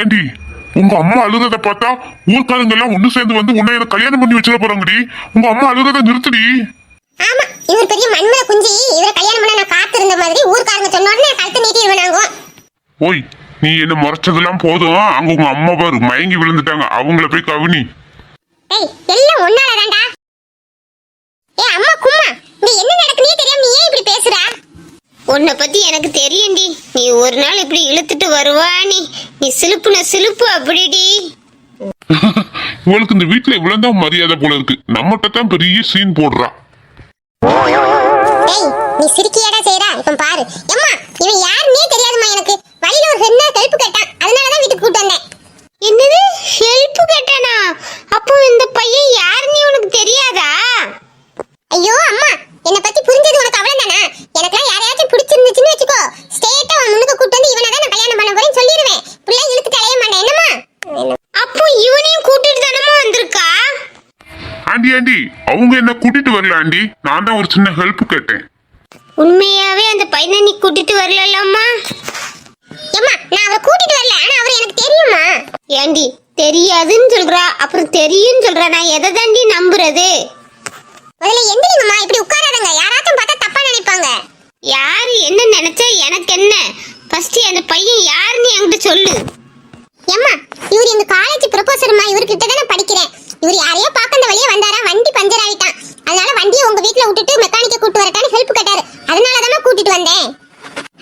ஏண்டி உங்க அம்மா அழுகிறத பார்த்தா ஊர்க்காரங்க எல்லாம் ஒண்ணு சேர்ந்து வந்து உன்னை எனக்கு கல்யாணம் பண்ணி வச்சிட போறாங்கடி. உங்க அம்மா அழுகிறத நிறுத்துடி. ஆமா இவர் பெரிய மண்மல குஞ்சி. இவரை கல்யாணம் பண்ண நான் காத்திருந்த மாதிரி ஊர்க்காரங்க சொன்ன உடனே கழுத்து நீட்டிடுவேன் நாங்க ஓய் நீ என்ன முறைச்சதெல்லாம் போதும். அங்க உங்க அம்மா பாரு மயங்கி விழுந்துட்டாங்க. அவங்கள போய் கவினி. டேய் எல்லாம் ஒன்னால தான்டா ஏ அம்மா கும்மா. இங்க என்ன நடக்குனே தெரியாம நீ ஏன் இப்படி பேசுற? உன்னை பத்தி எனக்கு தெரியும்டி. நீ ஒரு நாள் இப்படி இழுத்துட்டு வருவா நீ நீ சிலுப்புன சிலுப்பு அப்படிடி. இவளுக்கு இந்த வீட்டுல இவ்வளவுதான் மரியாதை போல இருக்கு. நம்மகிட்ட தான் பெரிய சீன் போடுறா. நீ சிரிக்கியாடா செய்றா? இப்ப பாரு. அம்மா இவன் யாருன்னே தெரியாதுமா எனக்கு. வழியில ஒரு என்ன ஹெல்ப் கேட்டான். அதனால தான் வீட்டுக்கு கூட்டு வந்தேன். என்னது? ஹெல்ப் கேட்டானா? அப்போ இந்த பையன் யாருன்னு உனக்கு தெரியாதா? ஐயோ அம்மா. என்னை பத்தி புரிஞ்சது உனக்கு அவ்வளவுதானா? எனக்குலாம் யாரையாச்சும் பிடிச்சிருந்துச்சுன்னு வச்சுக்கோ. ஸ்ட்ரெயிட்டா அவன் முன்னுக்கு கூட்டு வந்து இவனை தான் நான் கல்யாணம் பண்ண போறேன்னு சொல்லிடுவேன். பிள்ளை இழுத்துட்டு அலைய மாட்டேன். என்னம்மா? அப்போ இவனையும் கூட்டிட்டு தானமா வந்திருக்கா? ஆண்டி ஆண்டி அவங்க என்ன கூட்டிட்டு வரல ஆண்டி. நான் தான் ஒரு சின்ன ஹெல்ப் கேட்டேன். உண்மையாவே அந்த பையனை நீ கூட்டிட்டு வரலம்மா? ஏம்மா நான் அவரை கூட்டிட்டு வரல ஆனா அவர் எனக்கு தெரியுமா? ஏண்டி தெரியாதுன்னு சொல்றா அப்புறம் தெரியும்னு சொல்றா நான் எதை தாண்டி நம்புறது? முதல்ல எந்திரிங்கம்மா இப்படி உட்காராதங்க. யாராச்சும் பார்த்தா தப்பா நினைப்பாங்க. யாரு என்ன நினைச்சா எனக்கு என்ன? ஃபர்ஸ்ட் அந்த பையன் யாருன்னு என்கிட்ட சொல்லு. ஏம்மா இவர் எங்க காலேஜ் ப்ரொபோசர்மா இவர்கிட்ட தான் நான் படிக்கிறேன். இவர் யாரையோ பார்க்க அந்த வழியே வந்தாரா வண்டி பஞ்சர் ஆயிட்டான். அதனால வண்டியை உங்க வீட்ல விட்டுட்டு மெக்கானிக்க கூட்டு வரட்டான்னு ஹெல்ப் கேட்டாரு. அதனால தான் கூட்டிட்டு வந்தேன்.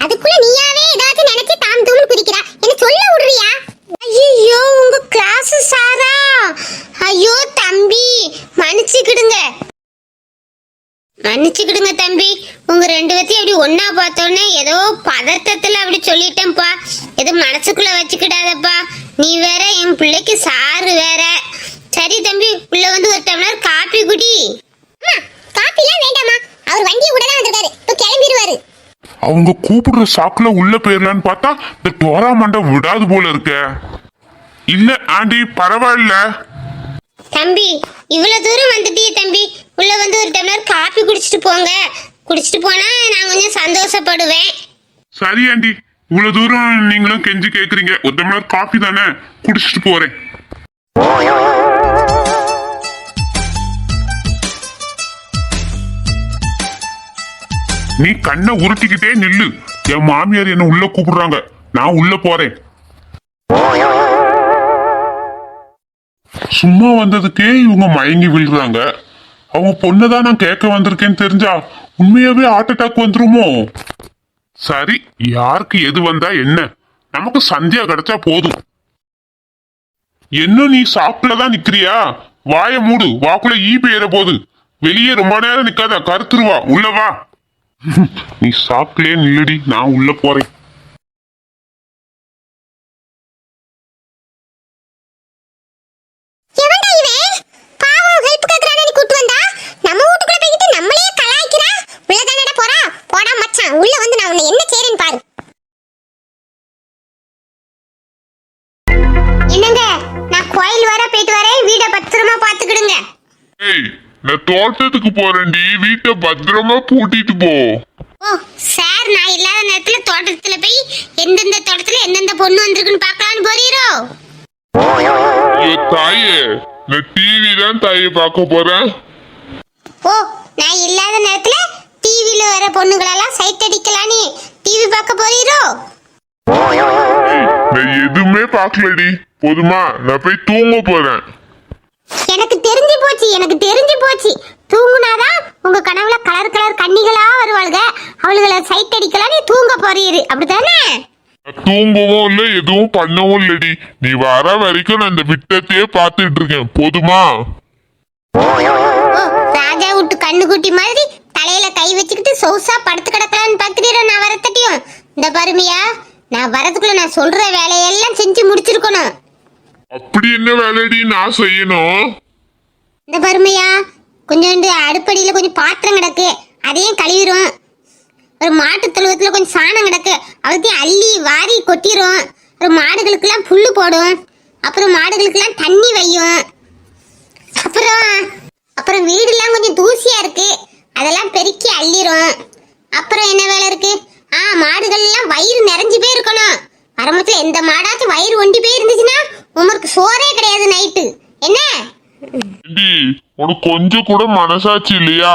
அதுக்குள்ள நீயாவே ஏதாச்சும் நினைச்சு தாம் தூம்னு குதிக்கிறா. என்ன சொல்ல விடுறியா ஐயோ உங்க கிளாஸ் சாரா ஐயோ தம்பி மன்னிச்சுக்கிடுங்க மன்னிச்சுக்கிடுங்க தம்பி. உங்க ரெண்டு பேத்தையும் அப்படி ஒன்னா பார்த்தோன்னே ஏதோ பதட்டத்துல அப்படி சொல்லிட்டேன்ப்பா. எதுவும் மனசுக்குள்ள வச்சுக்கிடாதப்பா. நீ வேற என் பிள்ளைக்கு சாரு வேற. சரி தம்பி உள்ள வந்து ஒரு டம்ளர் காப்பி குடி. காப்பிலாம் வேண்டாம்மா. அவர் வண்டியை கூட தான் வந்திருக்காரு. இப்போ கிளம்பிடுவாரு அவங்க கூப்பிடுற சாக்குல உள்ள போயிடலான்னு பார்த்தா இந்த டோரா மண்டை விடாது போல இருக்க. இல்ல ஆண்டி பரவாயில்ல. தம்பி இவ்வளவு தூரம் வந்துட்டியே தம்பி. உள்ள வந்து ஒரு டம்ளர் காப்பி குடிச்சிட்டு போங்க. குடிச்சிட்டு போனா நான் கொஞ்சம் சந்தோஷப்படுவேன். சரி ஆண்டி. இவ்வளவு தூரம் நீங்களும் கெஞ்சி கேக்குறீங்க. ஒரு டம்ளர் காபி தானே? குடிச்சிட்டு போறேன். நீ கண்ணை உருட்டிக்கிட்டே நில்லு. என் மாமியார் என்ன உள்ள கூப்பிடுறாங்க. நான் உள்ள போறேன். சும்மா வந்ததுக்கே இவங்க மயங்கி விழுறாங்க. அவங்க பொண்ணை தான் நான் கேட்க வந்திருக்கேன்னு தெரிஞ்சா உண்மையாவே ஹார்ட் அட்டாக் வந்துருமோ? சரி யாருக்கு எது வந்தா என்ன? நமக்கு சந்தியா கிடைச்சா போதும். என்ன நீ சாப்பிட்டுலதான் நிக்கிறியா? வாய மூடு வாக்குள்ள ஈ பெயர போது. வெளியே ரொம்ப நேரம் நிக்காத கருத்துருவா உள்ள வா. நீ சாப்பிட்டே நில்லடி நான் உள்ள போறேன் எவன்டா இவன் பாவம் ஹெல்ப் கேக்குறானே நீ கூட்டு வந்தா நம்ம வீட்டுக்குள்ள போய்கிட்டு நம்மளையே கலாய்க்கிறா உள்ள தானடா போறா போடா மச்சான் உள்ள வந்து நான் உன்னை என்ன செய்றேன்னு பாரு. என்னங்க நான் கோயில் வர போயிட்டு வரேன் வீடை பத்திரமா பாத்துக்கிடுங்க ஏய் நான் தோட்டத்துக்கு போறேன்டி வீட்டை பத்திரமா பூட்டிட்டு போ. ஓ சார் நான் இல்லாத நேரத்துல தோட்டத்துல போய் எந்தெந்த தோட்டத்துல எந்தெந்த பொண்ணு வந்திருக்குன்னு பார்க்கலான்னு போறீரோ? ஐயோ தாயே நான் டிவி தான் தாயை பார்க்க போறேன். ஓ நான் இல்லாத நேரத்துல டிவில வர பொண்ணுங்களெல்லாம் சைட் அடிக்கலான்னு டிவி பார்க்க போறீரோ? நான் எதுவுமே பார்க்கலடி. போதுமா நான் போய் தூங்க போறேன். எனக்கு தெரிஞ்சு போச்சு எனக்கு தெரிஞ்சு போச்சு. தூங்குனாதான் உங்க கனவுல கலர் கலர் கன்னிகளா வருவாளுங்க அவளுகளை சைட் அடிக்கலான்னு தூங்க போறீரு. அப்படிதானே தூங்கவும் இல்லை எதுவும் பண்ணவும் இல்லடி. நீ வர வரைக்கும் நான் இந்த விட்டத்தையே பார்த்துட்டு இருக்கேன். போதுமா? ராஜா விட்டு கண்ணுக்குட்டி மாதிரி தலையில கை வச்சுக்கிட்டு சொகுசா படுத்து கிடக்கலான்னு பாக்குறீரோ நான் வரத்தட்டியும். இந்த பாருமியா நான் வரதுக்குள்ள நான் சொல்ற வேலையெல்லாம் செஞ்சு முடிச்சிருக்கணும். அப்படி என்ன வேலைடி நான் செய்யணும்? இந்த பாருமையா கொஞ்சோண்டு அடுப்படியில கொஞ்சம் பாத்திரம் கிடக்கு. அதையும் கழுவிரும். ஒரு மாட்டு தொழுவத்துல கொஞ்சம் சாணம் கிடக்கு. அவத்தையும் அள்ளி வாரி கொட்டிரும். ஒரு மாடுகளுக்கெல்லாம் புல்லு போடும். அப்புறம் மாடுகளுக்கெல்லாம் தண்ணி வையும். அப்புறம் அப்புறம் வீடெல்லாம் கொஞ்சம் தூசியா இருக்கு. அதெல்லாம் பெருக்கி அள்ளிரும். அப்புறம் என்ன வேலை இருக்கு? ஆ மாடுகள் எல்லாம் வயிறு நிறைஞ்சு போய் இருக்கணும் மரமத்துல எந்த மாடாச்சும் வயிறு ஒண்டி போய் இருந்துச்சுன்னா உமருக்கு சோறே கிடையாது நைட்டு. என்ன? உனக்கு கொஞ்சம் கூட மனசாட்சி இல்லையா?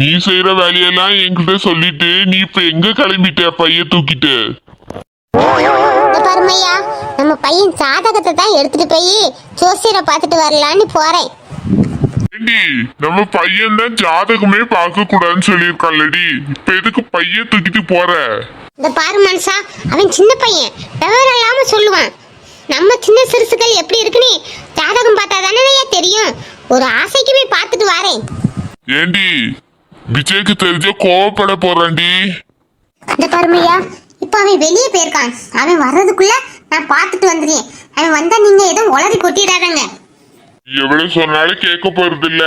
நீ செய்யற வேலையெல்லாம் என்கிட்ட சொல்லிட்டு நீ இப்ப எங்க கிளம்பிட்ட பைய தூக்கிட்டு? பாருமையா நம்ம பையன் ஜாதகத்தை தான் எடுத்துட்டு போய் ஜோசியரை பார்த்துட்டு வரலான்னு போறேன். ஏண்டி நம்ம பையன் தான் ஜாதகமே பார்க்க கூடாதுன்னு சொல்லியிருக்கான்லடி இப்ப எதுக்கு பைய தூக்கிட்டு போற? இந்த பாரு மனுஷா அவன் சின்ன பையன். விவரம் இல்லாம சொல்லுவான். நம்ம சின்ன சிறுசுகள் எப்படி இருக்குன்னு ஜாதகம் பார்த்தா தானே தெரியும். ஒரு ஆசைக்கு போய் பார்த்துட்டு வரேன். ஏண்டி விஜய்க்கு தெரிஞ்ச கோவப்பட போறான்டி. இந்த பாருமையா இப்போ அவன் வெளியே போயிருக்கான். அவன் வர்றதுக்குள்ள நான் பார்த்துட்டு வந்துடுறேன். அவன் வந்தா நீங்க எதுவும் உளறி கொட்டிடாதங்க. எவ்வளவு சொன்னாலும் கேட்க போறது இல்ல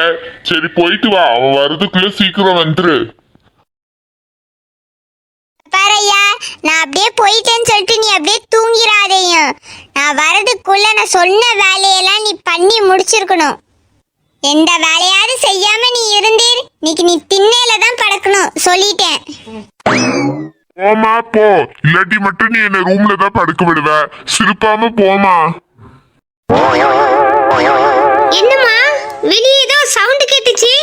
சரி போயிட்டு வா. அவன் வர்றதுக்குள்ள சீக்கிரம் வந்துரு. பாரையா நான் அப்படியே போயிட்டேன்னு சொல்லிட்டு நீ அப்படியே தூங்கிடாதேயும் நான் வரதுக்குள்ள நான் சொன்ன வேலையெல்லாம் நீ பண்ணி முடிச்சிருக்கணும். எந்த வேலையாவது செய்யாம நீ இருந்தீர். இன்னைக்கு நீ திண்ணையில தான் படுக்கணும். சொல்லிட்டேன். போமா போ. இல்லாட்டி மட்டும் நீ என்ன ரூம்ல தான் படுக்க விடுவ. சிரிப்பாம போமா என்னம்மா? வெளியே ஏதோ சவுண்ட் கேட்டுச்சு.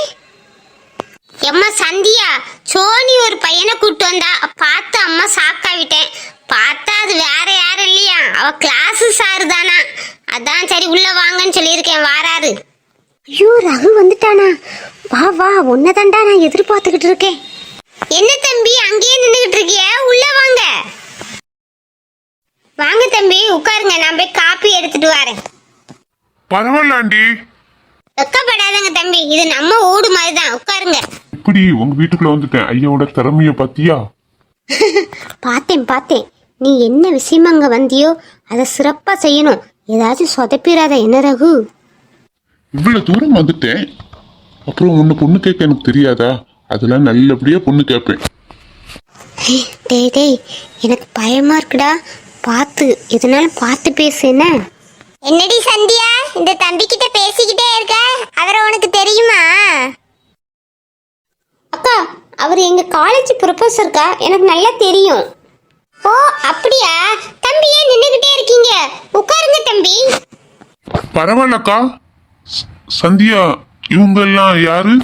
எம்மா சந்தியா சோனி ஒரு பையனை கூட்டு வந்தா. பார்த்து அம்மா சாக்காவிட்டேன் பார்த்தா அது வேற யாரும் இல்லையா? அவ கிளாஸ் சாரு தானா? அதான் சரி உள்ள வாங்கன்னு சொல்லியிருக்கேன் வாராரு. ஐயோ ரகு வந்துட்டானா? வா வா உன்னதாண்டா நான் எதிர்பார்த்துக்கிட்டு இருக்கேன். என்ன தம்பி அங்கேயே நின்றுகிட்டு இருக்கிய? உள்ள வாங்க. வாங்க தம்பி உட்காருங்க. நான் போய் காப்பி எடுத்துட்டு வரேன். பரவாயில்ல ஆண்டி வெக்கப்படாதங்க தம்பி. இது நம்ம ஊடு மாதிரி தான் உட்காருங்க. இப்படி உங்க வீட்டுக்குள்ள வந்துட்டேன். ஐயாவோட திறமைய பத்தியா? பார்த்தேன் பார்த்தேன். நீ என்ன விஷயமா அங்க வந்தியோ அதை சிறப்பா செய்யணும். ஏதாச்சும் சொதப்பிடாத என்ன ரகு? இவ்வளவு தூரம் வந்துட்டேன். அப்புறம் உன்னை பொண்ணு கேட்க எனக்கு தெரியாதா? அதெல்லாம் நல்லபடியா பொண்ணு கேட்பேன். டேய் டேய். எனக்கு பயமா இருக்குடா. பார்த்து. எதனாலும் பார்த்து பேசு என்ன? என்னடி சந்தியா? இந்த தம்பி கிட்ட பேசிக்கிட்டே இருக்க? அவரை உனக்கு தெரியுமா? அக்கா அவர் எங்க காலேஜ் ப்ரொஃபஸர்க்கா எனக்கு நல்லா தெரியும். ஓ அப்படியா? தம்பி ஏன் நின்றுகிட்டே இருக்கீங்க? உட்காருங்க தம்பி. பரவாயில்லக்கா. சந்தியா இவங்க எல்லாம் யாரு?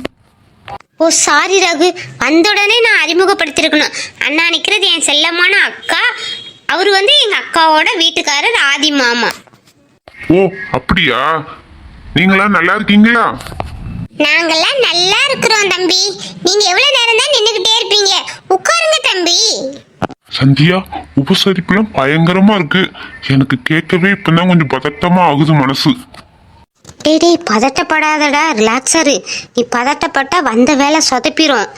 Oh sorry Raghu. வந்த உடனே நான் அறிமுகப்படுத்திருக்கணும். அண்ணா நிற்கிறது என் செல்லமான அக்கா. அவர் வந்து எங்க அக்காவோட வீட்டுக்காரர் ஆதி மாமா. ஓ அப்படியா? நீங்களா நல்லா இருக்கீங்களா? நாங்கெல்லாம் நல்லா இருக்கிறோம் தம்பி. நீங்க எவ்வளவு நேரம் தான் நின்னுகிட்டே இருப்பீங்க? உட்காருங்க தம்பி. சந்தியா உபசரிப்புலாம் பயங்கரமா இருக்கு. எனக்கு கேட்கவே இப்பதான் கொஞ்சம் பதட்டமா ஆகுது மனசு. டேய் டேய் பதட்டப்படாதடா ரிலாக்ஸரு நீ பதட்டப்பட்டா வந்த வேலை சொதப்பிரும்.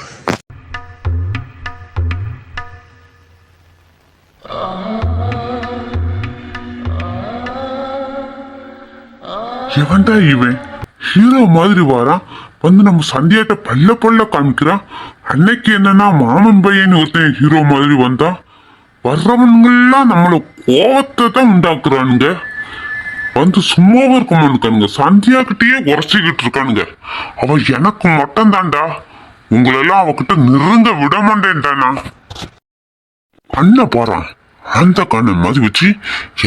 எவன்டா இவன்? ஹீரோ மாதிரி வாரான் வந்து நம்ம சந்தியாட்ட பல்ல பல்ல காமிக்கிறான் அன்னைக்கு என்னன்னா மாமன் பையன் ஒருத்தன் ஹீரோ மாதிரி வந்தா. வர்றவன்கள்லாம் நம்மள கோவத்தை தான் உண்டாக்குறானுங்க. வந்து சும்மாவும் இருக்க மாட்டானுங்க சந்தியா கிட்டேயே உரைச்சிக்கிட்டு இருக்கானுங்க அவ எனக்கு மட்டும் தான்டா உங்களெல்லாம் அவகிட்ட நெருங்க விட மாட்டேன்டானா அண்ணன் போறான். அந்த கண்ணை மாதிரி வச்சு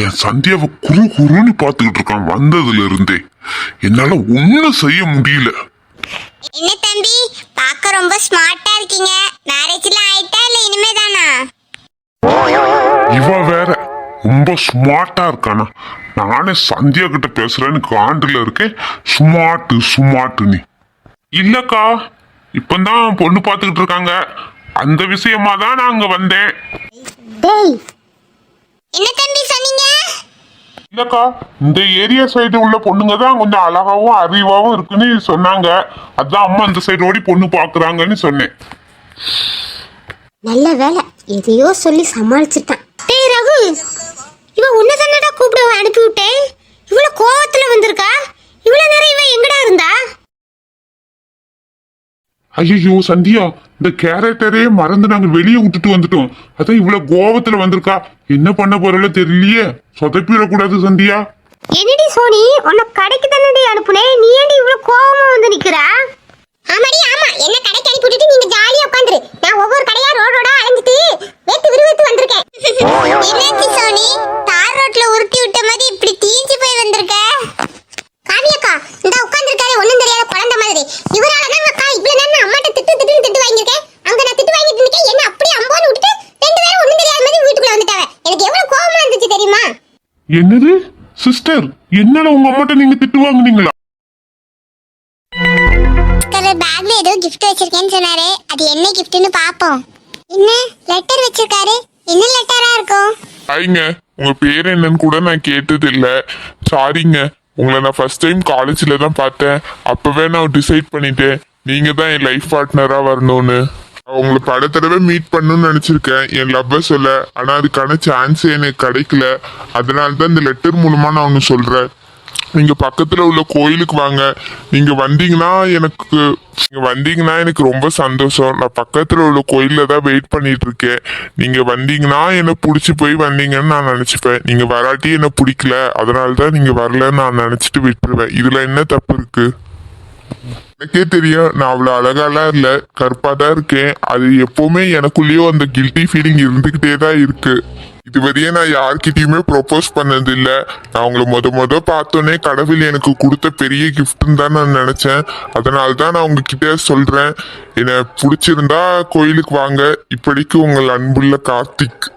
என் சந்தியாவை குறு குறுன்னு பார்த்துக்கிட்டு இருக்கான் வந்ததுல இருந்தே. என்னால ஒண்ணும் செய்ய முடியல. என்ன தம்பி பார்க்க ரொம்ப ஸ்மார்ட்டா இருக்கீங்க. மேரேஜ்லாம் ஆயிட்டா இல்ல இனிமே தானா இவ வேற ரொம்ப ஸ்மார்ட்டா இருக்கானா. நானே சந்தியா கிட்ட பேசுறேன்னு காண்டுல இருக்கேன் ஸ்மார்ட் ஸ்மார்ட் நீ. இல்லக்கா இப்பதான் பொண்ணு பார்த்துக்கிட்டு இருக்காங்க. அந்த விஷயமா தான் நான் அங்க வந்தேன். டேய் என்ன தம்பி சொன்னீங்க? இல்லக்கா இந்த ஏரியா சைடு உள்ள பொண்ணுங்க தான் கொஞ்சம் அழகாவும் அறிவாவும் இருக்குன்னு சொன்னாங்க. அதான் அம்மா இந்த சைடு ஓடி பொண்ணு பாக்குறாங்கன்னு சொன்னேன். நல்ல வேலை எதையோ சொல்லி சமாளிச்சிட்டான். டேய் ரகு இவ உன்னை தானடா கூப்பிட அனுப்பி விட்டேன்? இவ்வளவு கோவத்துல வந்திருக்கா? இவ்வளவு நேரம் இவ எங்கடா இருந்தா? ஐயோ சந்தியா இந்த கேரக்டரே மறந்து நாங்க வெளியே விட்டுட்டு வந்துட்டோம். அதான் இவ்வளவு கோவத்துல வந்திருக்கா. என்ன பண்ண போறல தெரியலையே. சொதப்பிடக்கூடாது சந்தியா. என்னடி சோனி உன்னை கடைக்கு தானடி அனுப்புனேன் நீ ஏன்டி இவ்வளவு கோவமா வந்து நிக்கிறா? ஆமாடி ஆமா. என்ன கடைக்கு அனுப்பி விட்டுட்டு நீங்க ஜாலியா உட்காந்துரு. நான் ஒவ்வொரு கடையா ரோடோட அலைஞ்சிட்டு வேத்து விறுவிறுத்து வந்திருக்கேன் என்னாச்சு சோனி என்னது? சிஸ்டர் என்னால உங்க அம்மாட்ட நீங்க திட்டு வாங்குனீங்களா? கலர் பேக்ல ஏதோ gift வச்சிருக்கேன்னு சொன்னாரு. அது என்ன giftன்னு பாப்போம். என்ன? லெட்டர் வச்சிருக்காரு. என்ன லெட்டரா இருக்கும்? ஹாய்ங்க உங்க பேர் என்னன்னு கூட நான் கேட்டது இல்ல சாரிங்க உங்களை நான் ஃபர்ஸ்ட் டைம் காலேஜ்ல தான் பார்த்தேன். அப்பவே நான் டிசைட் பண்ணிட்டேன். நீங்க தான் என் லைஃப் பார்ட்னரா வரணும்னு. உங்களை பல தடவை மீட் பண்ணணும்னு நினைச்சிருக்கேன். என் லவ்வை சொல்ல ஆனா அதுக்கான சான்ஸ் எனக்கு கிடைக்கல. அதனால தான் இந்த லெட்டர் மூலமா நான் ஒன்று சொல்றேன். நீங்கள் பக்கத்தில் உள்ள கோயிலுக்கு வாங்க. நீங்கள் வந்தீங்கன்னா எனக்கு நீங்கள் வந்தீங்கன்னா எனக்கு ரொம்ப சந்தோஷம். நான் பக்கத்தில் உள்ள கோயிலில் தான் வெயிட் பண்ணிட்டு இருக்கேன். நீங்கள் வந்தீங்கன்னா என்னை பிடிச்சி போய் வந்தீங்கன்னு நான் நினச்சிப்பேன். நீங்கள் வராட்டி என்னை பிடிக்கல. அதனால தான் நீங்கள் வரலன்னு நான் நினச்சிட்டு விட்டுருவேன். இதில் என்ன தப்பு இருக்குது எனக்கே தெரியும் நான் அவ்வளோ அழகாலாம் இல்லை கருப்பாக தான் இருக்கேன். அது எப்போவுமே எனக்குள்ளேயோ அந்த கில்ட்டி ஃபீலிங் இருந்துக்கிட்டே தான் இருக்கு. இதுவரையே நான் யார்கிட்டயுமே ப்ரொப்போஸ் பண்ணதில்லை. நான் உங்களை முத முத பார்த்தோன்னே கடவுள் எனக்கு கொடுத்த பெரிய கிஃப்ட்னு தான் நான் நினச்சேன். அதனால தான் நான் உங்ககிட்ட சொல்கிறேன் என்னை பிடிச்சிருந்தா கோயிலுக்கு வாங்க. இப்படிக்கு உங்கள் அன்புள்ள கார்த்திக்.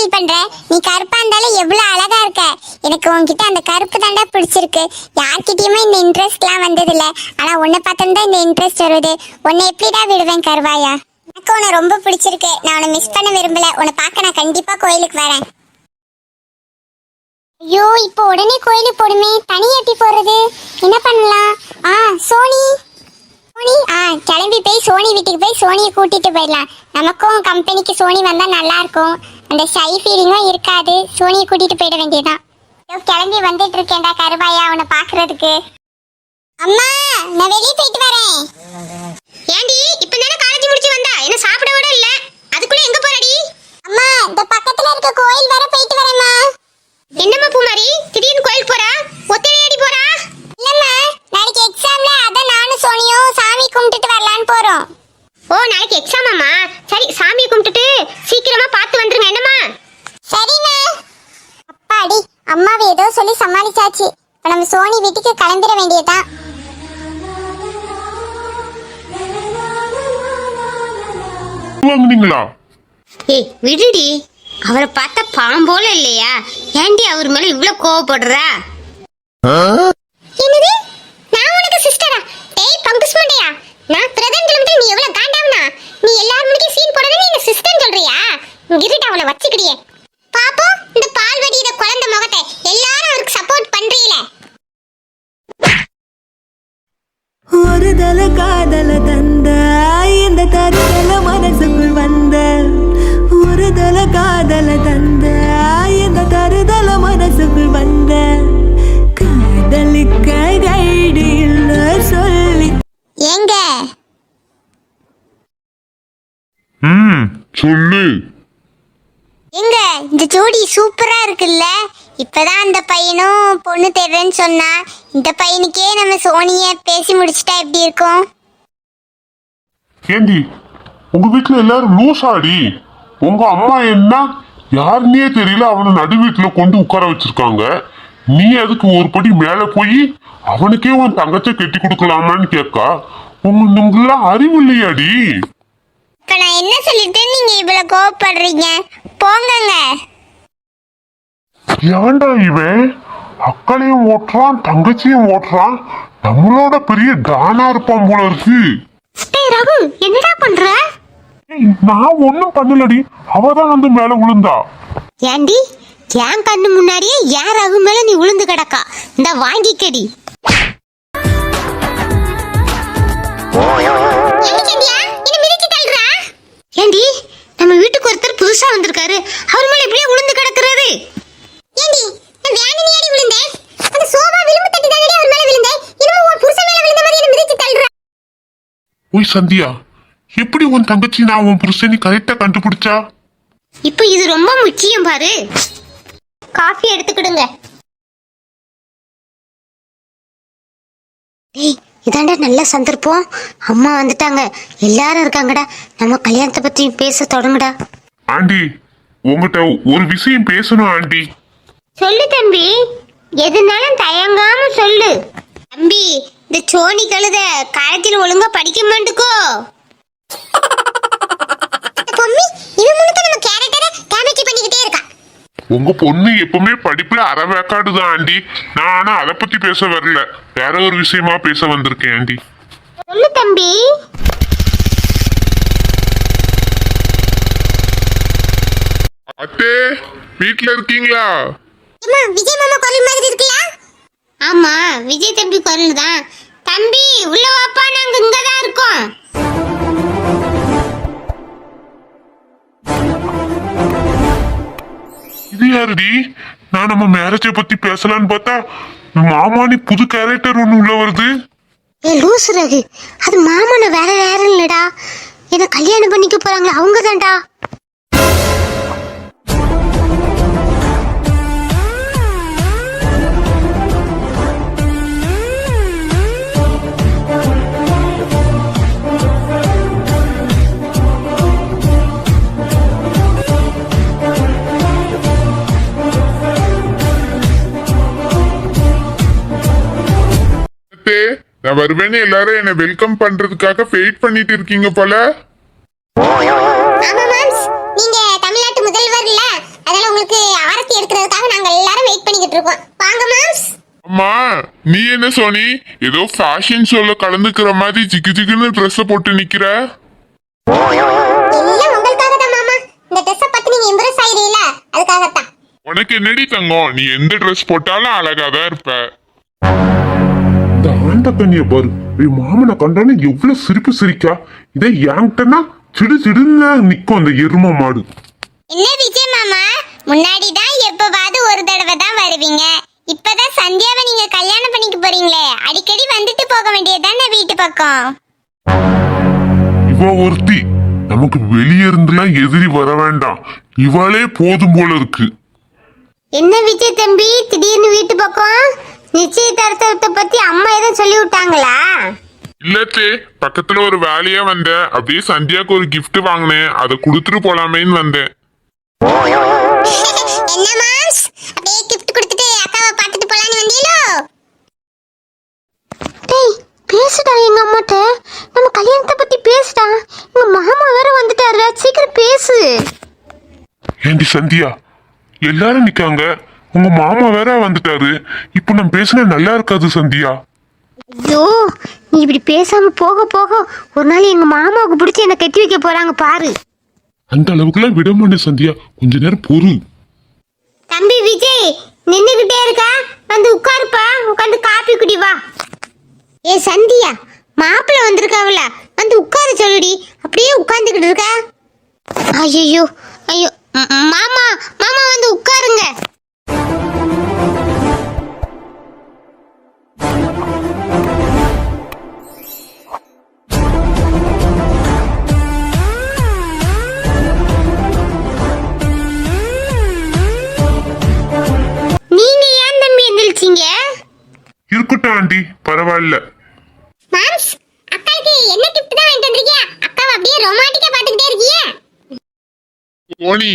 ஃபீல் பண்ற? நீ கருப்பா இருந்தாலும் எவ்வளவு அழகா இருக்க. எனக்கு உன்கிட்ட அந்த கருப்பு தாண்டா பிடிச்சிருக்கு. யார்கிட்டயுமே இந்த இன்ட்ரெஸ்ட்லாம் வந்தது இல்ல ஆனா உன்னை பார்த்தா இந்த இன்ட்ரெஸ்ட் வருது. உன்னை எப்படிடா விடுவேன் கருவாயா? எனக்கு உன்னை ரொம்ப பிடிச்சிருக்கு. நான் உன்னை மிஸ் பண்ண விரும்பல. உன்னை பார்க்க நான் கண்டிப்பா கோயிலுக்கு வரேன். ஐயோ இப்போ உடனே கோயிலுக்கு போடுமே தனி எப்படி போடுறது என்ன பண்ணலாம்? ஆ சோனி? சோனி ஆ கிளம்பி போய் சோனி வீட்டுக்கு போய் சோனியை கூட்டிட்டு போயிடலாம். நமக்கும் கம்பெனிக்கு சோனி வந்தா நல்லா இருக்கும் அந்த ஷை ஃபீலிங்கும் இருக்காது. சோனியை கூட்டிட்டு போயிட வேண்டியதுதான். இதோ கிளம்பி வந்துட்டு இருக்கேன்டா கருவாயா உன்னை பாக்குறதுக்கு அம்மா நான் வெளியே போயிட்டு வரேன். ஏண்டி இப்ப தானே காலேஜ் முடிச்சு வந்தா? என்ன சாப்பிட விட இல்ல. அதுக்குள்ள எங்க போறடி? அம்மா இந்த பக்கத்துல இருக்க கோயில் வர போயிட்டு வரேம்மா. என்னம்மா பூமாரி? திடீர்னு கோயிலுக்கு போறா? ஒத்தையடி போறா? இல்லம்மா நாளைக்கு எக்ஸாம்ல அதான் நானும் சோனியும் சாமி கும்பிட்டுட்டு வரலான்னு போறோம். ஓ நாளைக்கு எக்ஸாமாம்மா சரி சாமியை கும்பிட்டுட்டு சீக்கிரமா பார்த்து வந்துருங்க என்னம்மா? சரிம்மா. அப்பாடி அம்மாவை ஏதோ சொல்லி சமாளிச்சாச்சு. இப்ப நம்ம சோனி வீட்டுக்கு கிளம்பிட வேண்டியதுதான். வாங்குனீங்களா ஏய் விடுடி. அவரை பார்த்தா பாம்பு போல இல்லையா? ஏண்டி அவர் மேல இவ்வளவு கோவப்படுறா? என்னது? நான் உனக்கு சிஸ்டரா டேய் பங்குஸ் மண்டையா? நான் பிரதன் கிளம்பி நீ எவ்வளவு காண்டாவனா? நீ எல்லார் முன்னாடி சீன் போடவே நீ சிஸ்டர் சொல்றியா? இங்க இருடா அவளை வச்சுக்கிடியே பாப்போம் இந்த பால் வடியிற குழந்தை முகத்தை எல்லாரும் அவருக்கு சப்போர்ட் பண்றீல ஒரு தல காதல தந்த இந்த தருதல மனசுக்குள் வந்த சொல்லு. எங்க இந்த ஜோடி சூப்பரா இருக்குல்ல? இப்பதான் அந்த பையனும் பொண்ணு தேடுறேன்னு சொன்னா இந்த பையனுக்கே நம்ம சோனிய பேசி முடிச்சிட்டா எப்படி இருக்கும்? ஏண்டி உங்க வீட்டுல எல்லாரும் லூசாடி. உங்க அம்மா என்ன யாருன்னே தெரியல அவனை நடு வீட்டுல கொண்டு உட்கார வச்சிருக்காங்க. நீ அதுக்கு ஒரு படி மேல போய் அவனுக்கே உன் தங்கச்சை கட்டி கொடுக்கலாமான்னு கேட்கா? உங்க அறிவு இல்லையாடி. இப்ப நான் என்ன சொல்லிட்டேன் நீங்க இவ்வளவு கோவப்படுறீங்க? போங்கங்க. ஏன்டா இவன் அக்களையும் ஓட்டுறான் தங்கச்சியும் ஓட்டுறான். நம்மளோட பெரிய டானா இருப்பான் போல இருக்கு. டேய் ரகு என்னடா பண்ற? ஏய், நான் ஒண்ணும் பண்ணலடி. அவதான் வந்து மேல விழுந்தா. ஏண்டி என் கண்ணு முன்னாடியே ஏன் ரகு மேல நீ விழுந்து கிடக்கா. இந்த வாங்கிக்கடி. ஏண்டி நம்ம வீட்டுக்கு ஒருத்தர் புதுசா வந்திருக்காரு. அவர் மேல எப்படியே விழுந்து கிடக்குறது ஏண்டி நான் வேணும்னே அடி விழுந்தேன் அந்த சோபா விளிம்பு தட்டி தானே அவர் மேல விழுந்தேன் இன்னும் உன் புருஷன் மேல விழுந்த மாதிரி என்ன மிதிச்சு தள்ளுற. ஓய் சந்தியா எப்படி உன் தங்கச்சி நான் உன் புருஷனி கரெக்டா கண்டுபிடிச்சா? இப்போ இது ரொம்ப முக்கியம் பாரு. காஃபி எடுத்துக்கிடுங்க. டேய் இதாண்டா நல்ல சந்தர்ப்பம். அம்மா வந்துட்டாங்க. எல்லாரும் இருக்காங்கடா. நம்ம கல்யாணத்தை பத்தி பேச தொடங்குடா. ஆண்டி உங்ககிட்ட ஒரு விஷயம் பேசணும் ஆண்டி. சொல்லு தம்பி. எதுனாலும் தயங்காம சொல்லு. தம்பி இந்த சோனி கழுத காலேஜில் ஒழுங்கா படிக்க மாட்டுக்கோ. பொம்மி இவன் முழுக்க நம்ம கேரக்டரை டேமேஜ் பண்ணிக்கிட்டே இருக்கா. உங்க பொண்ணு எப்பவுமே படிப்புல அறவேக்காடு தான் ஆண்டி. நான் ஆனா அதை பத்தி பேச வரல. வேற ஒரு விஷயமா பேச வந்திருக்கேன் ஆண்டி. சொல்லு தம்பி. அத்தே வீட்ல இருக்கீங்களா? அம்மா விஜய் மாமா குரல் மாதிரி இருக்குல்ல ஆமா விஜய் தம்பி குரல் தான் தம்பி உள்ள வாப்பா நாங்க இங்க தான் இருக்கோம். யாருடி நான் நம்ம மேரேஜை பத்தி பேசலான்னு பார்த்தா மாமானி புது கேரக்டர் ஒண்ணு உள்ள வருது. ஏ லூசு ரகு. அது மாமனை வேற யாரும் இல்லடா. என்ன கல்யாணம் பண்ணிக்க போறாங்களா அவங்க தான்டா அத்தே நான் வருவேன்னு எல்லாரும் என்ன வெல்கம் பண்றதுக்காக வெயிட் பண்ணிட்டு இருக்கீங்க போல. ஆமா மாம்ஸ் நீங்க தமிழ்நாட்டு முதல்வர் இல்ல. அதனால உங்களுக்கு ஆரத்தி எடுக்கிறதுக்காக நாங்க எல்லாரும் வெயிட் பண்ணிக்கிட்டு இருக்கோம். வாங்க மாம்ஸ் அம்மா நீ என்ன சோனி? ஏதோ ஃபேஷன் ஷோல கலந்துக்கிற மாதிரி ஜிகு ஜிகுன்னு ட்ரெஸ் போட்டு நிக்கிற? எல்லாம் உங்களுக்காக தான் மாமா. இந்த ட்ரெஸ்ஸை பார்த்து நீங்க இம்ப்ரெஸ் ஆயிரீல அதுக்காகத்தான். உனக்கு என்னடி தங்கம்? நீ எந்த ட்ரெஸ் போட்டாலும் அழகா தான் இருப்ப. ஆண்ட கண்ணிய பாரு? என் மாமனை கண்டானே எவ்வளவு சிரிப்பு சிரிக்கா? இதே என்கிட்டனா சிடு சிடுன்னு நிக்கும் அந்த எரும மாடு. என்ன விஜய் மாமா? முன்னாடி தான் எப்பவாவது ஒரு தடவை தான் வருவீங்க. இப்பதான் சந்தியாவை நீங்க கல்யாணம் பண்ணிக்க போறீங்களே. அடிக்கடி வந்துட்டு போக வேண்டியதுதானே வீட்டு பக்கம். இவ ஒருத்தி. நமக்கு வெளியே இருந்துலாம் எதிரி வர வேண்டாம். இவளே போதும் போல இருக்கு. என்ன விஜய் தம்பி? திடீர்னு வீட்டு பக்கம்? நிச்சயதார்த்தத்தை பத்தி அம்மா எதுவும் சொல்லி விட்டாங்களா இல்லத்தே பக்கத்துல ஒரு வேலையா வந்தேன். அப்படியே சந்தியாக்கு ஒரு gift வாங்கினேன். அதை கொடுத்துட்டு போலாமேன்னு வந்தேன். என்ன மாம்ஸ்? அப்படியே கிஃப்ட் கொடுத்துட்டு அக்காவை பார்த்துட்டு போலான்னு வந்தீங்களோ? டேய் பேசுடா எங்க அம்மாட்ட. நம்ம கல்யாணத்தை பத்தி பேசுடா. எங்க மாமா வேற வந்துட்டாரு சீக்கிரம் பேசு. ஏண்டி சந்தியா? எல்லாரும் நிக்காங்க. உங்க மாமா வேற வந்துட்டாரு. இப்போ நம்ம பேசினா நல்லா இருக்காது சந்தியா. ஐயோ நீ இப்படி பேசாம போக போக ஒரு நாள் எங்க மாமாவுக்கு பிடிச்சி என்ன கட்டி வைக்க போறாங்க பாரு. அந்த அளவுக்குலாம் விட மாட்டேன் சந்தியா. கொஞ்ச நேரம் பொறு. தம்பி விஜய் நின்னுகிட்டே இருக்கா? வந்து உட்காருப்பா. உட்காந்து காப்பி குடி வா. ஏ சந்தியா மாப்பிள்ளை வந்திருக்காவுல. வந்து உட்கார சொல்லுடி. அப்படியே உட்கார்ந்துகிட்டு இருக்கா? ஐயோ ஐயோ மாமா மாமா வந்து உட்காருங்க. எந்திரிச்சீங்க இருக்கட்டும் ஆண்டி. பரவாயில்ல. மாம்ஸ் அக்காவுக்கு என்ன கிஃப்ட் தான் வாங்கிட்டு வந்திருக்கியா? அக்காவை அப்படியே ரொமான்டிக்கா பார்த்துக்கிட்டே இருக்கியே. சோனி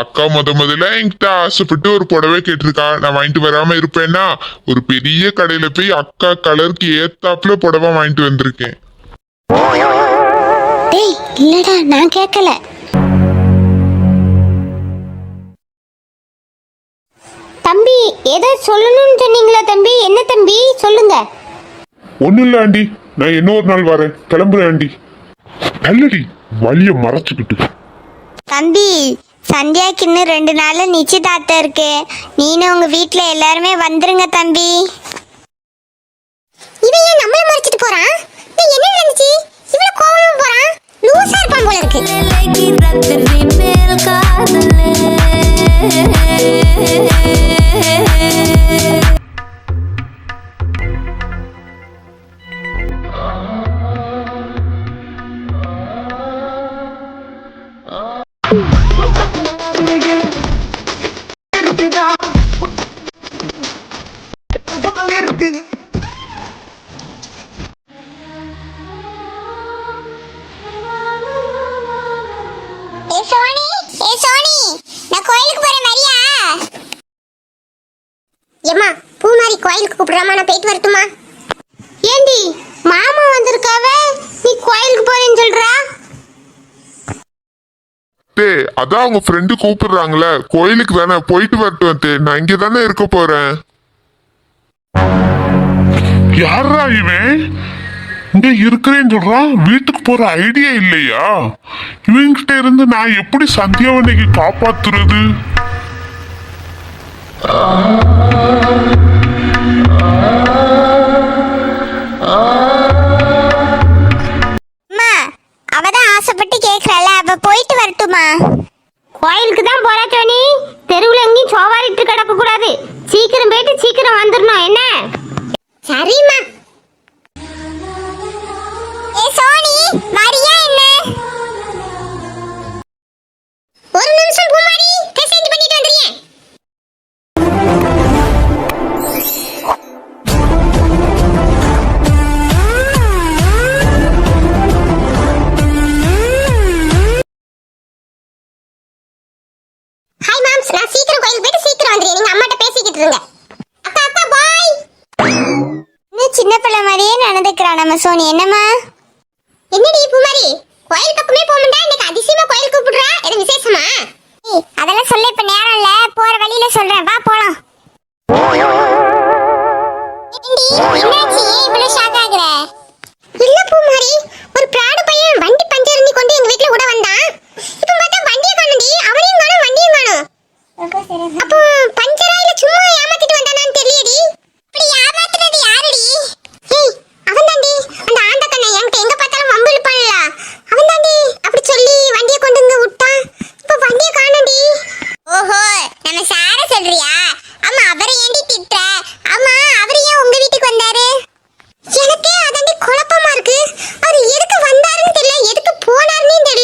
அக்கா முத முதல்ல என்கிட்ட ஆசைப்பட்டு ஒரு புடவை கேட்டிருக்கா. நான் வாங்கிட்டு வராம இருப்பேன்னா ஒரு பெரிய கடையில போய் அக்கா கலருக்கு ஏத்தாப்புல புடவை வாங்கிட்டு வந்திருக்கேன். டேய் இல்லடா நான் கேட்கல தம்பி ஏதோ தம்பி என்ன தம்பி? சொல்லுங்க. ஒண்ணும் இல்ல ஆண்டி. நான் இன்னொரு நாள் வரேன். கிளம்புறேன் ஆண்டி. நல்லடி வழிய மறைச்சுக்கிட்டு. தம்பி சந்தியாக்கு இன்னும் ரெண்டு நாள்ல நிச்சயதார்த்தம் இருக்கு. நீனும் உங்க வீட்ல எல்லாருமே வந்துருங்க தம்பி. இவன் ஏன் நம்மள மறைச்சிட்டு போறான்? டேய், என்ன நடந்துச்சு? இவ்வளவு கோவமா போறான்? லூசா இருப்பான் போல இருக்கு. காதலே போயிட்டு வரட்டுமா? ஏண்டி மாமா வந்திருக்காவ? நீ கோயிலுக்கு போறேன்னு சொல்றா? டே அதான் அவங்க ஃப்ரெண்டு கூப்பிடுறாங்களே. கோயிலுக்கு தானே போயிட்டு வரட்டும் அத்தே நான் இங்கே தானே இருக்க போறேன். யாரா இவன்? இங்க இருக்கிறேன்னு சொல்றான் வீட்டுக்கு போற ஐடியா இல்லையா? இவங்கிட்ட இருந்து நான் எப்படி சந்தியாவனைக்கு காப்பாத்துறது? நடந்துக்கிறா நம்ம சோனி. என்னம்மா? என்னடி பூமாரி? கோயில் பக்கமே போக மாட்டா? இன்னைக்கு அதிசயமா கோயில் கூப்பிடுறா? எது விசேஷமா? ஏய் அதெல்லாம் சொல்ல இப்ப நேரம் இல்ல. போற வழியில சொல்றேன். வா போலாம். என்னாச்சு? ஏன் இவ்வளவு ஷாக் ஆகுற? இல்ல பூமாரி. ஒரு பிராடு பையன் வண்டி பஞ்சர் பண்ணி கொண்டு எங்க வீட்ல விட வந்தான். இப்ப பார்த்தா வண்டியை காணும்டி. அவனையும் காணும் வண்டியும் காணும். அப்போ பஞ்சரா இல்ல சும்மா ஏமாத்திட்டு வந்தானான்னு தெரியலடி. இப்படி ஏமாத்துறது யாருடி? ஏய் அவன் தாண்டி அந்த ஆண்ட என்கிட்ட எங்க பார்த்தாலும் வம்பு இழுப்பான்ல அவன் தாண்டி அப்படி சொல்லி வண்டியை கொண்டு இங்க விட்டான். இப்ப வண்டியை காணண்டி. ஓஹோ நம்ம சார சொல்றியா? ஆமா அவரை ஏண்டி திட்டுற? ஆமா அவர் ஏன் உங்க வீட்டுக்கு வந்தாரு? எனக்கே அதாண்டி குழப்பமா இருக்கு. அவர் எதுக்கு வந்தாருன்னு தெரியல எதுக்கு போனாருன்னு தெரியல.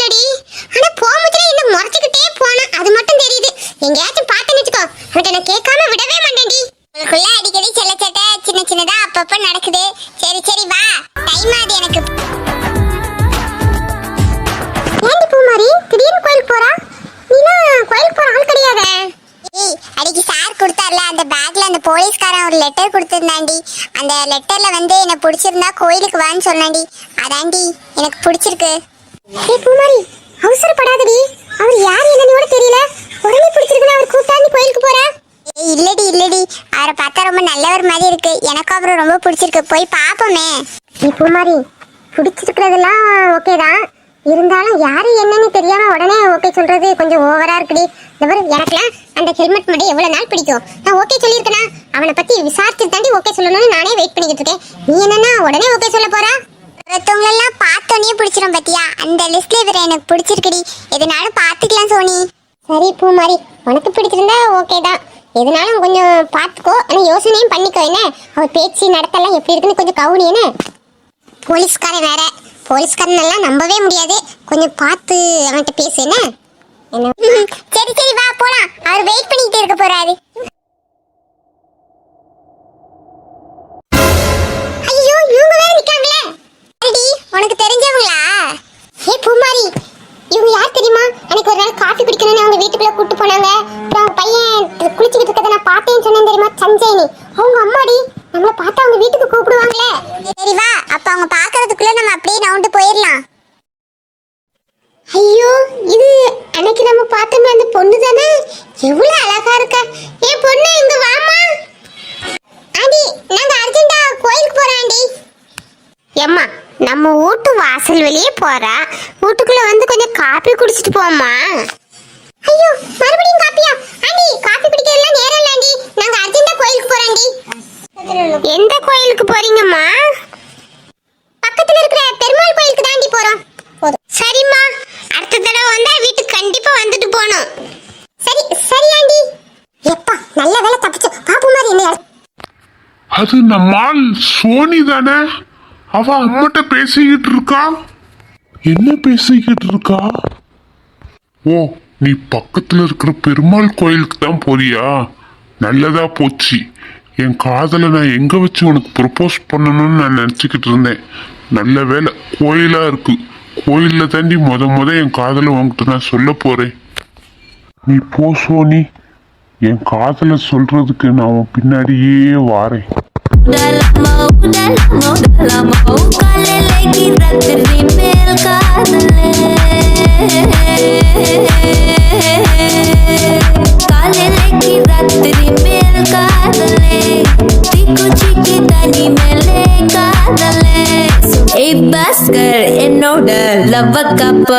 லெட்டர் கொடுத்திருந்தாண்டி. அந்த லெட்டர்ல வந்து என்ன பிடிச்சிருந்தா கோயிலுக்கு வான்னு சொன்னாண்டி. அதாண்டி எனக்கு பிடிச்சிருக்கு. ஏய் பூமாரி அவசரப்படாதடி. அவர் யார் என்னன்னு கூட தெரியல. உடனே பிடிச்சிருக்குன்னு அவர் கூப்பிட்டாந்து கோயிலுக்கு போறா? ஏய் இல்லடி இல்லடி. அவரை பார்த்தா ரொம்ப நல்லவர் மாதிரி இருக்கு. எனக்கு அவரை ரொம்ப பிடிச்சிருக்கு. போய் பாப்போமே நீ பூமாரி பிடிச்சிருக்கிறதெல்லாம் ஓகே தான். இருந்தாலும் யாரு என்னன்னு தெரியாம உடனே ஓகே சொல்றது கொஞ்சம் ஓவரா இருக்குடி. இந்த எனக்குலாம் அந்த ஹெல்மெட் மட்டும் எவ்வளவு நாள் பிடிக்கும்? நான் ஓகே சொல்லியிருக்கேனா? அவனை பத்தி விசாரிச்சு தாண்டி ஓகே சொல்லணும்னு நானே வெயிட் பண்ணிக்கிட்டு இருக்கேன். நீ என்னன்னா உடனே ஓகே சொல்ல போறா? ஒருத்தவங்களெல்லாம் பார்த்தோன்னே பிடிச்சிரும் பத்தியா? அந்த லிஸ்ட்ல இவர் எனக்கு பிடிச்சிருக்குடி. எதுனாலும் பார்த்துக்கலாம் சோனி. சரி பூ மாதிரி உனக்கு பிடிச்சிருந்தா ஓகே தான். எதுனாலும் கொஞ்சம் பார்த்துக்கோ. ஆனால் யோசனையும் பண்ணிக்கோ என்ன? அவர் பேச்சு நடத்தலாம் எப்படி இருக்குன்னு கொஞ்சம் கவுனி என்ன? போலீஸ்காரன் வேற. போலீஸ்காரன் எல்லாம் நம்பவே முடியாது. கொஞ்சம் பார்த்து அவன்கிட்ட பேசு என்ன? சரி சரி வா போலாம். அவர் வெயிட் பண்ணிட்டு இருக்க போறாரு. ஐயோ இவங்க வேற நிக்காங்களே அடி உனக்கு தெரிஞ்சவங்களா? ஏ பூமாரி இவங்க யார் தெரியுமா? அன்னைக்கு ஒரு நாள் காஃபி குடிக்கணும்னு அவங்க வீட்டுக்குள்ள கூட்டு போனாங்க. அப்புறம் அவங்க பையன் குளிச்சுக்கிட்டு இருக்கதை நான் பார்த்தேன்னு சொன்னேன் தெரியுமா? சஞ்சயனி. அவங்க அம்மாடி நம்மள பார்த்தா அவங்க வீட்டுக்கு கூப்பிடுவாங்களே. சரி வா. அப்ப அவங்க பார்க்கறதுக்குள்ள நம்ம அப்படியே நவுண்டு போயிடலாம். ஐயோ இது அன்னைக்கு நம்ம பார்த்தோமே அந்த பொண்ணு தானே? எவ்வளவு அழகா இருக்கா. ஏ பொண்ணு இங்க வாமா ஆண்டி நாங்க அர்ஜென்ட்டா கோயிலுக்கு போறோம் ஆண்டி. ஏம்மா நம்ம வீட்டு வாசல் வெளியே போறா. வீட்டுக்குள்ள வந்து கொஞ்சம் காப்பி குடிச்சிட்டு போம்மா. ஐயோ மறுபடியும் காப்பியா? ஆண்டி காப்பி குடிக்கிறதுலாம் நேரம் இல்ல ஆண்டி. நாங்க அர்ஜென்ட்டா கோயிலுக்கு போறோம் ஆண்டி. எந்த கோயிலுக்கு போறீங்கம்மா? பக்கத்துல இருக்கிற பெருமாள் கோயிலுக்கு தாண்டி போறோம். சரிம்மா. அடுத்த தடவை வந்தா வீட்டுக்கு கண்டிப்பா வந்துட்டு போகணும். சரி சரி ஆண்டி. எப்பா நல்ல வேலை தப்பிச்சு. பாப்பு மாதிரி என்ன அது நம்மால் சோனி தானே? அவ அம்மட்ட பேசிக்கிட்டு இருக்கா? என்ன பேசிக்கிட்டு இருக்கா? ஓ நீ பக்கத்துல இருக்கிற பெருமாள் கோயிலுக்கு தான் போறியா? நல்லதா போச்சு. என் காதலை நான் எங்க வச்சு உனக்கு ப்ரொப்போஸ் பண்ணணும்னு நான் நினச்சிக்கிட்டு இருந்தேன். நல்ல வேலை கோயிலா இருக்கு. கோயிலில் தாண்டி முத முத என் காதலை உங்ககிட்ட நான் சொல்ல போகிறேன் நீ போ சோனி. என் காதலை சொல்கிறதுக்கு நான் உன் பின்னாடியே வாரேன். தனி மேலே கா காதலே ஏய் பாஸ்கர் என்னோட லவ் கப்ப